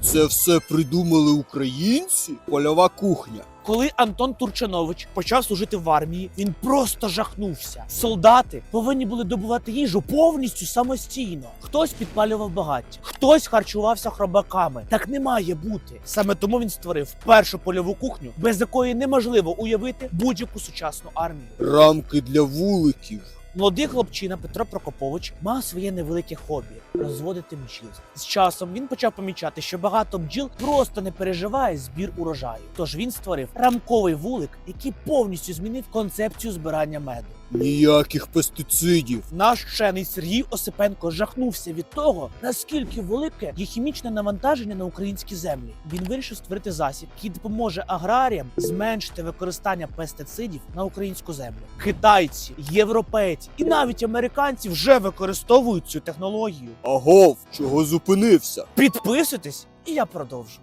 це все придумали українці? Польова кухня. Коли Антон Турчанович почав служити в армії, він просто жахнувся. Солдати повинні були добувати їжу повністю самостійно. Хтось підпалював багаття, хтось харчувався хробаками. Так не має бути. Саме тому він створив першу польову кухню, без якої неможливо уявити будь-яку сучасну армію. Рамки для вуликів. Молодий хлопчина Петро Прокопович мав своє невелике хобі розводити бджіл. З часом він почав помічати, що багато бджіл просто не переживає збір урожаю. Тож він створив рамковий вулик, який повністю змінив концепцію збирання меду. Ніяких пестицидів. Наш вчений Сергій Осипенко жахнувся від того, наскільки велике є хімічне навантаження на українські землі. Він вирішив створити засіб, який допоможе аграріям зменшити використання пестицидів на українську землю. Китайці, європейці і навіть американці вже використовують цю технологію. Агов, чого зупинився? Підписуйтесь, і я продовжу.